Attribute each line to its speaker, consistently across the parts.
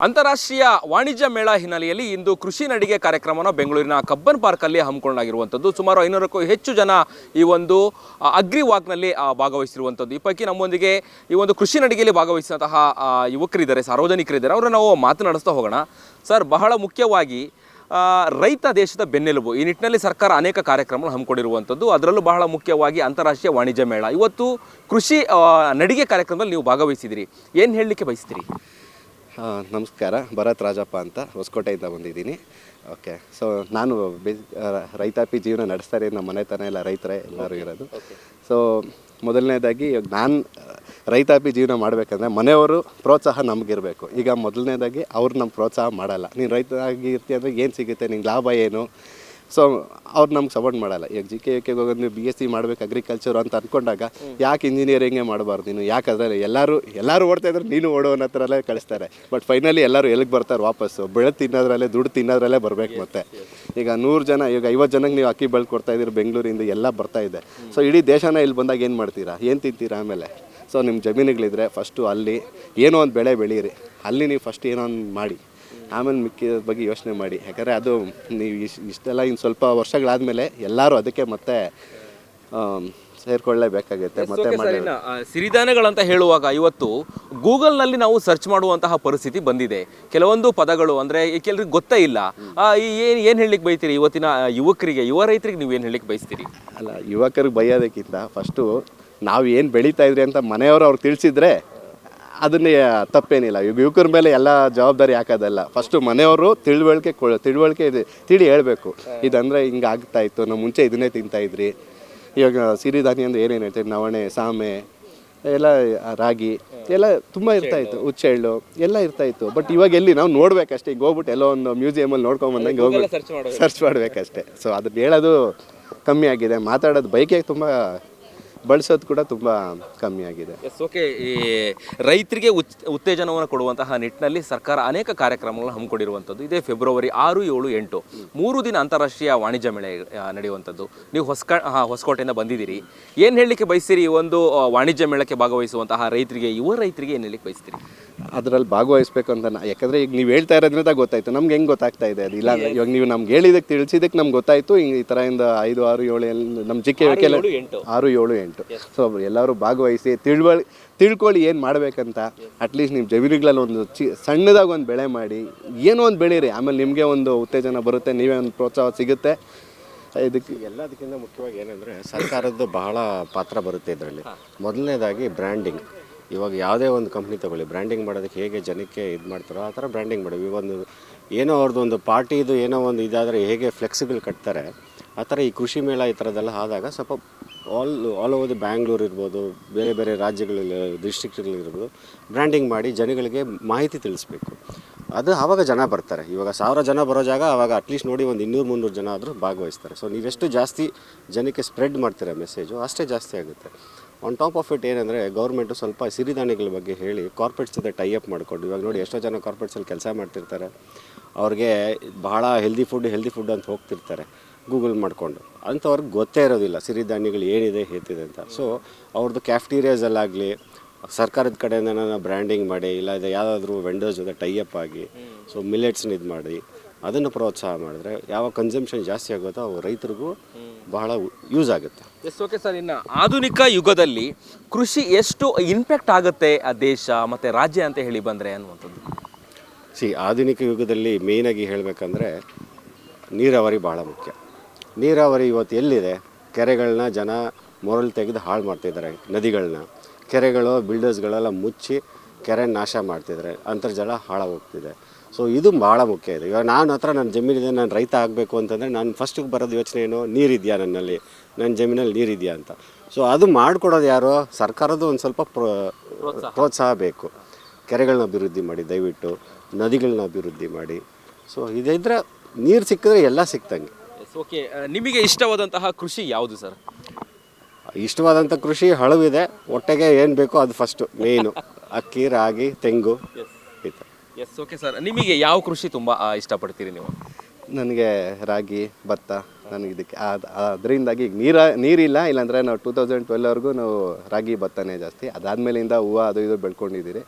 Speaker 1: ಅಂತಾರಾಷ್ಟ್ರೀಯ ವಾಣಿಜ್ಯ ಮೇಳ ಹಿನ್ನೆಲೆಯಲ್ಲಿ ಇಂದು ಕೃಷಿ ನಡಿಗೆ ಕಾರ್ಯಕ್ರಮವನ್ನು ಬೆಂಗಳೂರಿನ ಕಬ್ಬನ್ ಪಾರ್ಕಲ್ಲಿ ಹಮ್ಮಿಕೊಂಡಾಗಿರುವಂಥದ್ದು ಸುಮಾರು ಐನೂರಕ್ಕೂ ಹೆಚ್ಚು ಜನ ಈ ಒಂದು ಅಗ್ರಿವಾಗ್ನಲ್ಲಿ ಅಗ್ರಿ ವಾಕ್ನಲ್ಲಿ ಆ, ಭಾಗವಹಿಸಿರುವಂಥದ್ದು. ಈ ಪೈಕಿ ನಮ್ಮೊಂದಿಗೆ ಈ ಒಂದು ಕೃಷಿ ನಡಿಗೆಯಲ್ಲಿ ಭಾಗವಹಿಸಿದಂತಹ ಯುವಕರಿದ್ದಾರೆ ಸಾರ್ವಜನಿಕರಿದ್ದಾರೆ. ಅವರನ್ನು ನಾವು ಮಾತನಾಡಿಸ್ತಾ ಹೋಗೋಣ. ಸರ್ ಬಹಳ ಮುಖ್ಯವಾಗಿ ರೈತ ದೇಶದ ಬೆನ್ನೆಲುಬು. ಈ ನಿಟ್ಟಿನಲ್ಲಿ ಸರ್ಕಾರ ಅನೇಕ ಕಾರ್ಯಕ್ರಮಗಳು ಹಮ್ಮಿಕೊಂಡಿರುವಂಥದ್ದು. ಅದರಲ್ಲೂ ಬಹಳ ಮುಖ್ಯವಾಗಿ ಅಂತಾರಾಷ್ಟ್ರೀಯ ವಾಣಿಜ್ಯ ಮೇಳ. ಇವತ್ತು ಕೃಷಿ ನಡಿಗೆ ಕಾರ್ಯಕ್ರಮದಲ್ಲಿ ನೀವು ಭಾಗವಹಿಸಿದಿರಿ. ಏನು ಹೇಳಲಿಕ್ಕೆ ಬಯಸ್ತೀರಿ?
Speaker 2: ನಮಸ್ಕಾರ ಭರತ್ ರಾಜಪ್ಪ ಅಂತ ಹೊಸಕೋಟೆಯಿಂದ ಬಂದಿದ್ದೀನಿ. ಓಕೆ ಸೊ ನಾನು ಬೇಸ್ ರೈತಾಪಿ ಜೀವನ ನಡೆಸ್ತಾರೆ ನಮ್ಮ ಮನೆ ಮನೆತನ ಎಲ್ಲ ರೈತರೇ ಎಲ್ಲರೂ ಇರೋದು. ಸೊ ಮೊದಲನೇದಾಗಿ ಇವಾಗ ನಾನು ರೈತಾಪಿ ಜೀವನ ಮಾಡಬೇಕಂದ್ರೆ ಮನೆಯವರು ಪ್ರೋತ್ಸಾಹ ನಮಗಿರಬೇಕು. ಈಗ ಮೊದಲನೇದಾಗಿ ಅವ್ರು ನಮ್ಮ ಪ್ರೋತ್ಸಾಹ ಮಾಡಲ್ಲ. ನೀನು ರೈತರಾಗಿ ಇರ್ತೀಯ ಅಂದರೆ ಏನು ಸಿಗುತ್ತೆ? ನಿಂಗೆ ಲಾಭ ಏನು? ಸೊ ಅವ್ರು ನಮ್ಗೆ ಸಪೋರ್ಟ್ ಮಾಡಲ್ಲ. ಈಗ ಜಿ ಕೆ ಕೆ ಹೋಗೋದು ನೀವು ಬಿ ಎಸ್ ಸಿ ಮಾಡ್ಬೇಕು ಅಗ್ರಿಕಲ್ಚರ್ ಅಂತ ಅಂದ್ಕೊಂಡಾಗ ಯಾಕೆ ಇಂಜಿನಿಯರಿಂಗೇ ಮಾಡಬಾರ್ದು ನೀನು? ಯಾಕೆ ಅದರಲ್ಲಿ ಎಲ್ಲರೂ ಎಲ್ಲರೂ ಓಡ್ತಾ ಇದ್ರೆ ನೀನು ಓಡೋ ಅನ್ನೋ ಥರಲ್ಲೇ ಕಳಿಸ್ತಾರೆ. ಬಟ್ ಫೈನಲಿ ಎಲ್ಲರೂ ಎಲ್ಲಿಗೆ ಬರ್ತಾರೆ ವಾಪಸ್ಸು? ಬೆಳೆ ತಿನ್ನೋದ್ರಲ್ಲೇ ದುಡ್ಡು ತಿನ್ನೋದ್ರಲ್ಲೇ ಬರಬೇಕು ಮತ್ತೆ. ಈಗ ನೂರು ಜನ ಈಗ ಐವತ್ತು ಜನಕ್ಕೆ ನೀವು ಅಕ್ಕಿ ಬೆಳೆ ಕೊಡ್ತಾ ಇದ್ದೀರಿ ಬೆಂಗಳೂರಿಂದ ಎಲ್ಲ ಬರ್ತಾ ಇದೆ. ಸೊ ಇಡೀ ದೇಶನ ಇಲ್ಲಿ ಬಂದಾಗ ಏನು ಮಾಡ್ತೀರಾ? ಏನು ತಿಂತೀರಾ ಆಮೇಲೆ? ಸೊ ನಿಮ್ಮ ಜಮೀನುಗಳಿದ್ರೆ ಫಸ್ಟು ಅಲ್ಲಿ ಏನೋ ಒಂದು ಬೆಳೆ ಬೆಳೀರಿ. ಅಲ್ಲಿ ನೀವು ಫಸ್ಟ್ ಏನೋ ಒಂದು ಮಾಡಿ. ಆಮೇಲೆ ಮಿಕ್ಕಿದ ಬಗ್ಗೆ ಯೋಚನೆ ಮಾಡಿ. ಯಾಕಂದರೆ ಅದು ನೀವು ಇಷ್ಟು ಇಷ್ಟೆಲ್ಲ ಇನ್ನು ಸ್ವಲ್ಪ ವರ್ಷಗಳಾದಮೇಲೆ ಎಲ್ಲರೂ ಅದಕ್ಕೆ ಮತ್ತೆ ಸೇರ್ಕೊಳ್ಳೇಬೇಕಾಗುತ್ತೆ ಮತ್ತೆ ಮಾಡಿ
Speaker 1: ಸಿರಿಧಾನ್ಯಗಳಂತ ಹೇಳುವಾಗ ಇವತ್ತು ಗೂಗಲ್ನಲ್ಲಿ ನಾವು ಸರ್ಚ್ ಮಾಡುವಂತಹ ಪರಿಸ್ಥಿತಿ ಬಂದಿದೆ. ಕೆಲವೊಂದು ಪದಗಳು ಅಂದರೆ ಈ ಕೆಲವ್ರಿಗೆ ಗೊತ್ತೇ ಇಲ್ಲ. ಏನು ಏನ್ ಹೇಳಲಿಕ್ಕೆ ಬೈತೀರಿ ಇವತ್ತಿನ ಯುವಕರಿಗೆ ಯುವ ರೈತರಿಗೆ ನೀವು ಏನು ಹೇಳಲಿಕ್ಕೆ ಬಯಸ್ತೀರಿ?
Speaker 2: ಅಲ್ಲ ಯುವಕರಿಗೆ ಬೈಯೋದಕ್ಕಿಂತ ಫಸ್ಟು ನಾವು ಏನು ಬೆಳೀತಾ ಇದ್ರಿ ಅಂತ ಮನೆಯವರು ಅವ್ರು ತಿಳಿಸಿದ್ರೆ ಅದನ್ನೇ ತಪ್ಪೇನಿಲ್ಲ. ಈಗ ಯುವಕರ ಮೇಲೆ ಎಲ್ಲ ಜವಾಬ್ದಾರಿ ಹಾಕೋದಲ್ಲ. ಫಸ್ಟು ಮನೆಯವರು ತಿಳುವಳಿಕೆ ಕೊ ತಿಳುವಳಿಕೆ ಇದೆ ತಿಳಿ ಹೇಳಬೇಕು. ಇದಂದರೆ ಹಿಂಗೆ ಆಗ್ತಾ ಇತ್ತು. ನಾವು ಮುಂಚೆ ಇದನ್ನೇ ತಿಂತಾಯಿದ್ರಿ ಇವಾಗ ಸಿರಿಧಾನ್ಯ ಅಂದರೆ ಏನೇನು ಹೇಳ್ತೀವಿ ನವಣೆ ಸಾಮೆ ಎಲ್ಲ ರಾಗಿ ಎಲ್ಲ ತುಂಬ ಇರ್ತಾ ಇತ್ತು. ಹುಚ್ಚೆಳ್ಳು ಎಲ್ಲ ಇರ್ತಾ ಇತ್ತು. ಬಟ್ ಇವಾಗ ಎಲ್ಲಿ ನಾವು ನೋಡ್ಬೇಕಷ್ಟೇ. ಈಗ ಹೋಗ್ಬಿಟ್ಟು ಎಲ್ಲೋ ಒಂದು ಮ್ಯೂಸಿಯಮಲ್ಲಿ ನೋಡ್ಕೊಂಬಂದಂಗೆ ಹೋಗ್ಬಿಟ್ಟು ಸರ್ಚ್ ಮಾಡಬೇಕಷ್ಟೇ. ಸೊ ಅದನ್ನ ಹೇಳೋದು ಕಮ್ಮಿ ಆಗಿದೆ. ಮಾತಾಡೋದು ಬೈಕೇ ತುಂಬ ಬಳಸೋದು ಕೂಡ ತುಂಬ ಕಮ್ಮಿ ಆಗಿದೆ.
Speaker 1: ಎಸ್ ಓಕೆ ಈ ರೈತರಿಗೆ ಉತ್ ಉತ್ತೇಜನವನ್ನು ಕೊಡುವಂತಹ ನಿಟ್ಟಿನಲ್ಲಿ ಸರ್ಕಾರ ಅನೇಕ ಕಾರ್ಯಕ್ರಮಗಳನ್ನು ಹಮ್ಮಿಕೊಂಡಿರುವಂಥದ್ದು. ಇದೇ ಫೆಬ್ರವರಿ ಆರು ಏಳು ಎಂಟು. ಮೂರು ದಿನ ಅಂತಾರಾಷ್ಟ್ರೀಯ ವಾಣಿಜ್ಯ ಮೇಳ ನಡೆಯುವಂಥದ್ದು. ನೀವು ಹೊಸಕ ಹಾ, ಹೊಸಕೋಟೆಯಿಂದ ಬಂದಿದ್ದೀರಿ. ಏನು ಹೇಳಲಿಕ್ಕೆ ಬಯಸ್ತೀರಿ ಈ ಒಂದು ವಾಣಿಜ್ಯ ಮೇಳಕ್ಕೆ ಭಾಗವಹಿಸುವಂತಹ ರೈತರಿಗೆ ಯುವ ರೈತರಿಗೆ ಏನು ಹೇಳಲಿಕ್ಕೆ ಬಯಸ್ತೀರಿ?
Speaker 2: ಅದರಲ್ಲಿ ಭಾಗವಹಿಸ್ಬೇಕು ಅಂತ ನಾ ಯಾಕಂದರೆ ಈಗ ನೀವು ಹೇಳ್ತಾ ಇರೋದ್ರಿಂದ ಗೊತ್ತಾಯ್ತು. ನಮ್ಗೆ ಹೆಂಗೆ ಗೊತ್ತಾಗ್ತಾ ಇದೆ ಅದು? ಇಲ್ಲ ಇವಾಗ ನೀವು ನಮ್ಗೆ ಹೇಳಿದಕ್ಕೆ ತಿಳಿಸಿದಕ್ಕೆ ನಮ್ಗೆ ಗೊತ್ತಾಯಿತು. ಹಿಂಗೆ ಈ ಥರ ಇಂದ ಐದು ಆರು ಏಳು ಎಲ್ಲ ನಮ್ಮ ಜಿಕ್ಕೆ ಆರು
Speaker 1: ಏಳು, ಎಂಟು.
Speaker 2: ಎಂಟು ಸೊ ಎಲ್ಲರೂ ಭಾಗವಹಿಸಿ ತಿಳುವಳಿ ತಿಳ್ಕೊಳ್ಳಿ ಏನು ಮಾಡಬೇಕಂತ. ಅಟ್ಲೀಸ್ಟ್ ನಿಮ್ಮ ಜಮೀನುಗಳಲ್ಲಿ ಒಂದು ಚಿ ಸಣ್ಣದಾಗಿ ಒಂದು ಬೆಳೆ ಮಾಡಿ. ಏನೋ ಒಂದು ಬೆಳೀರಿ. ಆಮೇಲೆ ನಿಮಗೆ ಒಂದು ಉತ್ತೇಜನ ಬರುತ್ತೆ. ನೀವೇ ಒಂದು ಪ್ರೋತ್ಸಾಹ ಸಿಗುತ್ತೆ. ಇದಕ್ಕೆ
Speaker 3: ಎಲ್ಲದಕ್ಕಿಂತ ಮುಖ್ಯವಾಗಿ ಏನಂದರೆ ಸರ್ಕಾರದ್ದು ಬಹಳ ಪಾತ್ರ ಬರುತ್ತೆ ಇದರಲ್ಲಿ. ಮೊದಲನೇದಾಗಿ ಬ್ರ್ಯಾಂಡಿಂಗ್. ಇವಾಗ ಯಾವುದೇ ಒಂದು ಕಂಪ್ನಿ ತಗೊಳ್ಳಿ. ಬ್ರ್ಯಾಂಡಿಂಗ್ ಮಾಡೋದಕ್ಕೆ ಹೇಗೆ ಜನಕ್ಕೆ ಇದು ಮಾಡ್ತಾರೋ ಆ ಥರ ಬ್ರ್ಯಾಂಡಿಂಗ್ ಮಾಡಿ ಇವಾಗ ಒಂದು ಏನೋ ಅವ್ರದ್ದು ಒಂದು ಪಾರ್ಟಿದು ಏನೋ ಒಂದು ಇದಾದರೆ ಹೇಗೆ ಫ್ಲೆಕ್ಸಿಬಲ್ ಕಟ್ತಾರೆ ಆ ಥರ ಈ ಕೃಷಿ ಮೇಳ ಈ ಥರದ್ದೆಲ್ಲ ಆದಾಗ ಸ್ವಲ್ಪ all all over the Bangalore ಇರ್ಬೋದು, ಬೇರೆ ಬೇರೆ ರಾಜ್ಯಗಳಲ್ಲಿ ಡಿಸ್ಟ್ರಿಕ್ಟ್ಗಳಿರ್ಬೋದು ಬ್ರ್ಯಾಂಡಿಂಗ್ ಮಾಡಿ ಜನಗಳಿಗೆ ಮಾಹಿತಿ ತಿಳಿಸ್ಬೇಕು. ಅದು ಆವಾಗ ಜನ ಬರ್ತಾರೆ. ಇವಾಗ ಸಾವಿರ ಜನ ಬರೋ ಜಾಗ ಆವಾಗ ಅಟ್ಲೀಸ್ಟ್ ನೋಡಿ ಒಂದು ಇನ್ನೂರು, ಮುನ್ನೂರು ಜನ ಆದರೂ ಭಾಗವಹಿಸ್ತಾರೆ. ಸೊ ನೀವೆಷ್ಟು ಜಾಸ್ತಿ ಜನಕ್ಕೆ ಸ್ಪ್ರೆಡ್ ಮಾಡ್ತೀರಾ ಮೆಸೇಜು ಅಷ್ಟೇ ಜಾಸ್ತಿ ಆಗುತ್ತೆ. ಆನ್ ಟಾಪ್ ಆಫ್ ಇಟ್ ಏನಂದರೆ ಗೌರ್ಮೆಂಟು ಸ್ವಲ್ಪ ಸಿರಿಧಾನ್ಯಗಳ ಬಗ್ಗೆ ಹೇಳಿ ಕಾರ್ಪೊರೇಟ್ಸ್ ಜೊತೆ ಟೈ ಅಪ್ ಮಾಡಿಕೊಂಡು, ಇವಾಗ ನೋಡಿ ಎಷ್ಟೋ ಜನ ಕಾರ್ಪೊರೇಟ್ಸಲ್ಲಿ ಕೆಲಸ ಮಾಡ್ತಿರ್ತಾರೆ. ಅವ್ರಿಗೆ ಬಹಳ ಹೆಲ್ದಿ ಫುಡ್ ಹೆಲ್ದಿ ಫುಡ್ ಅಂತ ಹೋಗ್ತಿರ್ತಾರೆ. ಗೂಗಲ್ ಮಾಡಿಕೊಂಡು. ಅಂಥವ್ರಿಗೆ ಗೊತ್ತೇ ಇರೋದಿಲ್ಲ ಸಿರಿಧಾನ್ಯಗಳು ಏನಿದೆ ಹೇತಿದೆ ಅಂತ. ಸೊ ಅವ್ರದ್ದು ಕ್ಯಾಫ್ಟೀರಿಯಾಸಲ್ಲಾಗಲಿ ಸರ್ಕಾರದ ಕಡೆಯಿಂದ ಬ್ರ್ಯಾಂಡಿಂಗ್ ಮಾಡಿ ಇಲ್ಲ ಇದು ಯಾವುದಾದ್ರೂ ವೆಂಡರ್ಸ್ ಜೊತೆ ಟೈಅಪ್ ಆಗಿ ಸೊ ಮಿಲೆಟ್ಸ್ನ ಇದು ಮಾಡಿ ಅದನ್ನು ಪ್ರೋತ್ಸಾಹ ಮಾಡಿದ್ರೆ ಯಾವ ಕನ್ಸಂಪ್ಷನ್ ಜಾಸ್ತಿ ಆಗುತ್ತೋ ಅವು ರೈತರಿಗೂ ಬಹಳ ಯೂಸ್ ಆಗುತ್ತೆ.
Speaker 1: ಎಸ್ ಓಕೆ ಸರ್ ಇನ್ನು ಆಧುನಿಕ ಯುಗದಲ್ಲಿ ಕೃಷಿ ಎಷ್ಟು ಇಂಪ್ಯಾಕ್ಟ್ ಆಗುತ್ತೆ ಆ ದೇಶ ಮತ್ತು ರಾಜ್ಯ ಅಂತ ಹೇಳಿ ಬಂದರೆ ಅನ್ನುವಂಥದ್ದು?
Speaker 3: ಸಿ ಆಧುನಿಕ ಯುಗದಲ್ಲಿ ಮೇಯ್ನಾಗಿ ಹೇಳಬೇಕಂದ್ರೆ ನೀರಾವರಿ ಭಾಳ ಮುಖ್ಯ. ನೀರಾವರಿ ಇವತ್ತು ಎಲ್ಲಿದೆ? ಕೆರೆಗಳನ್ನ ಜನ ಮೊರಲು ತೆಗೆದು ಹಾಳು ಮಾಡ್ತಿದ್ದಾರೆ ನದಿಗಳನ್ನ ಕೆರೆಗಳು ಬಿಲ್ಡರ್ಸ್ಗಳೆಲ್ಲ ಮುಚ್ಚಿ ಕೆರೆ ನಾಶ ಮಾಡ್ತಿದ್ದಾರೆ ಅಂತರ್ಜಲ ಹಾಳಾಗೋಗ್ತಿದೆ. ಸೊ ಇದು ಭಾಳ ಮುಖ್ಯ ಇದೆ. ಇವಾಗ ನಾನು ಹತ್ರ ನನ್ನ ಜಮೀನಿದೆ ನಾನು ರೈತ ಆಗಬೇಕು ಅಂತಂದರೆ ನಾನು ಫಸ್ಟಿಗೆ ಬರೋದು ಯೋಚನೆ ಏನು? ನೀರಿದೆಯಾ ನನ್ನಲ್ಲಿ? ನನ್ನ ಜಮೀನಲ್ಲಿ ನೀರಿದೆಯಾ ಅಂತ. ಸೊ ಅದು ಮಾಡಿಕೊಡೋದು ಯಾರು? ಸರ್ಕಾರದ್ದು ಒಂದು ಸ್ವಲ್ಪ ಪ್ರೋ ಪ್ರೋತ್ಸಾಹ. ಬೇಕು. ಕೆರೆಗಳನ್ನ ಅಭಿವೃದ್ಧಿ ಮಾಡಿ ದಯವಿಟ್ಟು. ನದಿಗಳನ್ನ ಅಭಿವೃದ್ಧಿ ಮಾಡಿ. ಸೊ ಇದಿದ್ರೆ ನೀರು ಸಿಕ್ಕಿದ್ರೆ ಎಲ್ಲ ಸಿಕ್ತಂಗೆ.
Speaker 1: ಓಕೆ ನಿಮಗೆ ಇಷ್ಟವಾದಂತಹ ಕೃಷಿ ಯಾವುದು ಸರ್
Speaker 3: ಇಷ್ಟವಾದಂಥ ಕೃಷಿ ಹಳವಿದೆ ಹೊಟ್ಟೆಗೆ ಏನು ಬೇಕೋ ಅದು ಫಸ್ಟು ಮೇಯ್ನು ಅಕ್ಕಿ ರಾಗಿ ತೆಂಗು ಈ ಥರ
Speaker 1: ಎಸ್ ಓಕೆ ಸರ್ ನಿಮಗೆ ಯಾವ ಕೃಷಿ ತುಂಬ ಇಷ್ಟಪಡ್ತೀರಿ ನೀವು?
Speaker 2: ನನಗೆ ರಾಗಿ ಭತ್ತ ನನಗೆ ಇದಕ್ಕೆ ಅದರಿಂದಾಗಿ ಈಗ ನೀರ ನೀರಿಲ್ಲ ಇಲ್ಲಾಂದರೆ ನಾವು ಟೂ ತೌಸಂಡ್ ಟ್ವೆಲ್ವರೆಗೂ ನಾವು ರಾಗಿ ಭತ್ತನೇ ಜಾಸ್ತಿ. ಅದಾದಮೇಲಿಂದ ಹೂವು ಅದು ಇದು ಬೆಳ್ಕೊಂಡಿದ್ದೀರಿ.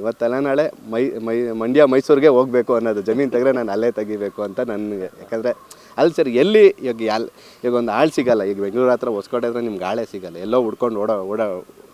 Speaker 2: ಇವತ್ತೆಲ್ಲ ನಾಳೆ ಮೈ ಮೈ, ಮಂಡ್ಯ ಮೈಸೂರಿಗೆ ಹೋಗಬೇಕು ಅನ್ನೋದು, ಜಮೀನು ತೆಗೆದ್ರೆ ನಾನು ಅಲ್ಲೇ ತೆಗಿಬೇಕು ಅಂತ ನನಗೆ, ಯಾಕಂದರೆ ಅಲ್ಲಿ ಸರ್, ಎಲ್ಲಿ ಈಗ ಅಲ್ಲಿ ಈಗ ಒಂದು ಆಳು ಸಿಗಲ್ಲ. ಈಗ ಬೆಂಗಳೂರು ಹತ್ರ ಹೊಸ್ಕೋಟೆ ಹತ್ರ ನಿಮ್ಗೆ ಆಳೇ ಸಿಗಲ್ಲ. ಎಲ್ಲೋ ಹುಡ್ಕೊಂಡು ಓಡೋ ಓಡೋ,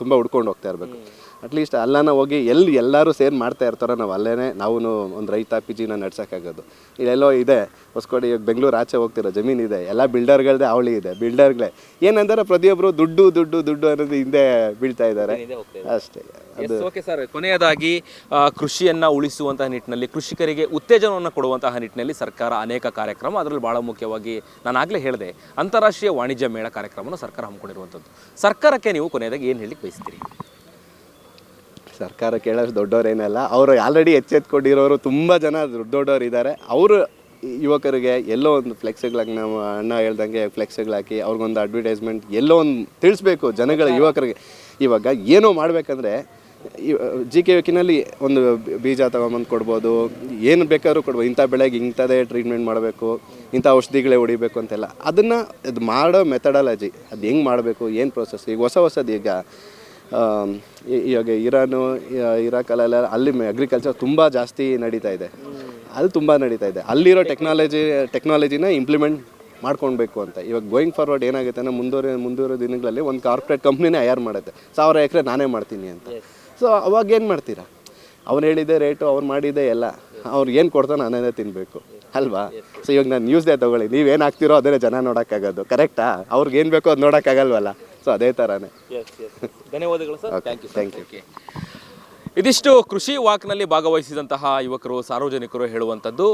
Speaker 2: ತುಂಬ ಹುಡ್ಕೊಂಡು ಹೋಗ್ತಾ ಇರಬೇಕು. ಅಟ್ಲೀಸ್ಟ್ ಅಲ್ಲನ ಹೋಗಿ ಎಲ್ಲಿ ಎಲ್ಲರೂ ಸೇರ್ ಮಾಡ್ತಾ ಇರ್ತಾರೋ ನಾವು ಅಲ್ಲೇ ನಾವು ಒಂದು ರೈತಾಪಿ ಜೀವನ ನಡ್ಸೋಕ್ಕಾಗೋದು. ಇಲ್ಲೆಲ್ಲೋ ಇದೆ ಹೊಸ್ಕೋಡಿ ಇವಾಗ ಬೆಂಗಳೂರು ಆಚೆ ಹೋಗ್ತಿರೋ ಜಮೀನು ಇದೆ ಎಲ್ಲ ಬಿಲ್ಡರ್ಗಳದೇ ಅವಳಿ ಇದೆ ಬಿಲ್ಡರ್ಗಳೇ. ಏನಂದ್ರೆ ಪ್ರತಿಯೊಬ್ಬರು ದುಡ್ಡು ದುಡ್ಡು ದುಡ್ಡು ಅನ್ನೋದು ಹಿಂದೆ ಬೀಳ್ತಾ ಇದ್ದಾರೆ. ಅಷ್ಟೇ
Speaker 1: ಓಕೆ ಸರ್ ಕೊನೆಯದಾಗಿ ಕೃಷಿಯನ್ನು ಕೃಷಿಯನ್ನ ಉಳಿಸುವಂತಹ ನಿಟ್ಟಿನಲ್ಲಿ ಕೃಷಿಕರಿಗೆ ಉತ್ತೇಜನವನ್ನು ಕೊಡುವಂತಹ ನಿಟ್ಟಿನಲ್ಲಿ ಸರ್ಕಾರ ಅನೇಕ ಕಾರ್ಯಕ್ರಮ ಅದರಲ್ಲಿ ಭಾಳ ಮುಖ್ಯವಾಗಿ ನಾನು ಆಗಲೇ ಹೇಳಿದೆ ಅಂತಾರಾಷ್ಟ್ರೀಯ ವಾಣಿಜ್ಯ ಮೇಳ ಕಾರ್ಯಕ್ರಮವನ್ನು ಸರ್ಕಾರ ಹಮ್ಮಿಕೊಂಡಿರುವಂಥದ್ದು ಸರ್ಕಾರಕ್ಕೆ ನೀವು ಕೊನೆಯದಾಗಿ ಏನು ಹೇಳಲಿಕ್ಕೆ ಬಯಸ್ತೀರಿ?
Speaker 2: ಸರ್ಕಾರ ಕೇಳೋಷ್ಟು ದೊಡ್ಡವರೇನಲ್ಲ ಅವರು ಆಲ್ರೆಡಿ ಎಚ್ಚೆತ್ಕೊಂಡಿರೋರು ತುಂಬ ಜನ ದೊಡ್ಡ ದೊಡ್ಡವರು ಇದ್ದಾರೆ ಅವರು ಯುವಕರಿಗೆ ಎಲ್ಲೋ ಒಂದು ಫ್ಲೆಕ್ಸ್ಗಳಾಗಿ ನಮ್ಮ ಅಣ್ಣ ಹೇಳ್ದಂಗೆ ಫ್ಲೆಕ್ಸ್ಗಳಾಕಿ ಅವ್ರಿಗೊಂದು ಅಡ್ವರ್ಟೈಸ್ಮೆಂಟ್ ಎಲ್ಲೋ ಒಂದು ತಿಳಿಸ್ಬೇಕು ಜನಗಳ ಯುವಕರಿಗೆ. ಇವಾಗ ಏನೋ ಮಾಡಬೇಕಂದ್ರೆ ಜಿ ಕೆ ವಿಕಿನಲ್ಲಿ ಒಂದು ಬೀಜ ತಗೊಂಬಂದು ಕೊಡ್ಬೋದು ಏನು ಬೇಕಾದ್ರೂ ಕೊಡ್ಬೋದು ಇಂಥ ಬೆಳೆಗೆ ಇಂಥದೇ ಟ್ರೀಟ್ಮೆಂಟ್ ಮಾಡಬೇಕು ಇಂಥ ಔಷಧಿಗಳೇ ಹೊಡಿಬೇಕು ಅಂತೆಲ್ಲ. ಅದನ್ನು ಇದು ಮಾಡೋ ಮೆಥಡಾಲಜಿ ಅದು ಹೆಂಗೆ ಮಾಡಬೇಕು ಏನು ಪ್ರೊಸೆಸ್ ಈಗ ಹೊಸ ಹೊಸದು ಈಗ ಇವಾಗ ಇರಾನು ಇರಾಕಲ್ಲೆಲ್ಲ ಅಲ್ಲಿ ಅಗ್ರಿಕಲ್ಚರ್ ತುಂಬ ಜಾಸ್ತಿ ನಡೀತಾ ಇದೆ. ಅಲ್ಲಿ ತುಂಬ ನಡೀತಾ ಇದೆ. ಅಲ್ಲಿರೋ ಟೆಕ್ನಾಲಜಿ ಟೆಕ್ನಾಲಜಿನ ಇಂಪ್ಲಿಮೆಂಟ್ ಮಾಡ್ಕೊಳ್ಬೇಕು ಅಂತ. ಇವಾಗ ಗೋಯಿಂಗ್ ಫಾರ್ವರ್ಡ್ ಏನಾಗುತ್ತೆ ಅಂದರೆ ಮುಂದುವರೆ ಮುಂದುವರೆ ದಿನಗಳಲ್ಲಿ ಒಂದು ಕಾರ್ಪೊರೇಟ್ ಕಂಪ್ನಿನೇ ಹೈಯರ್ ಮಾಡುತ್ತೆ. ಸಾವಿರ ಎಕರೆ ನಾನೇ ಮಾಡ್ತೀನಿ ಅಂತ. ಸೊ ಅವಾಗ ಏನು ಮಾಡ್ತೀರಾ? ಅವ್ನು ಹೇಳಿದ್ದೆ ರೇಟು ಅವ್ರು ಮಾಡಿದ್ದೆ ಎಲ್ಲ. ಅವ್ರು ಏನು ಕೊಡ್ತಾನೆ ನಾನೇ ತಿನ್ನಬೇಕು ಅಲ್ವಾ? ಸೊ ಇವಾಗ ನಾನು ನ್ಯೂಸ್ದೇ ತೊಗೊಳ್ಳಿ. ನೀವೇನು ಹಾಕ್ತಿರೋ ಅದನ್ನೇ ಜನ ನೋಡೋಕ್ಕಾಗೋದು. ಕರೆಕ್ಟಾ ಅವ್ರಿಗೆ ಏನು ಬೇಕೋ ಅದು ನೋಡೋಕ್ಕಾಗಲ್ವಲ್ಲ? ಸೊ ಅದೇ ಥರನೇ
Speaker 1: ಧನ್ಯವಾದಗಳು sir thank you
Speaker 2: thank you
Speaker 1: ಇದಿಷ್ಟು ಕೃಷಿ ವಾಕ್ನಲ್ಲಿ ಭಾಗವಹಿಸಿದಂತಹ ಯುವಕರು ಸಾರ್ವಜನಿಕರು ಹೇಳುವಂಥದ್ದು.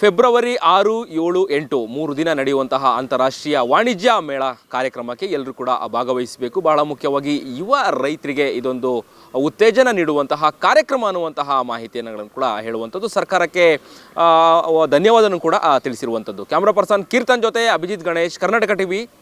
Speaker 1: ಫೆಬ್ರವರಿ ಆರು ಏಳು ಎಂಟು ಮೂರು ದಿನ ನಡೆಯುವಂತಹ ಅಂತಾರಾಷ್ಟ್ರೀಯ ವಾಣಿಜ್ಯ ಮೇಳ ಕಾರ್ಯಕ್ರಮಕ್ಕೆ ಎಲ್ಲರೂ ಕೂಡ ಭಾಗವಹಿಸಬೇಕು. ಬಹಳ ಮುಖ್ಯವಾಗಿ ಯುವ ರೈತರಿಗೆ ಇದೊಂದು ಉತ್ತೇಜನ ನೀಡುವಂತಹ ಕಾರ್ಯಕ್ರಮ ಅನ್ನುವಂತಹ ಮಾಹಿತಿಯನ್ನು ಕೂಡ ಹೇಳುವಂಥದ್ದು. ಸರ್ಕಾರಕ್ಕೆ ಧನ್ಯವಾದನೂ ಧನ್ಯವಾದವನ್ನು ಕೂಡ ತಿಳಿಸಿರುವಂಥದ್ದು. ಕ್ಯಾಮ್ರಾ ಪರ್ಸನ್ ಕೀರ್ತನ್ ಜೊತೆ ಅಭಿಜಿತ್ ಗಣೇಶ್ ಕರ್ನಾಟಕ ಟಿವಿ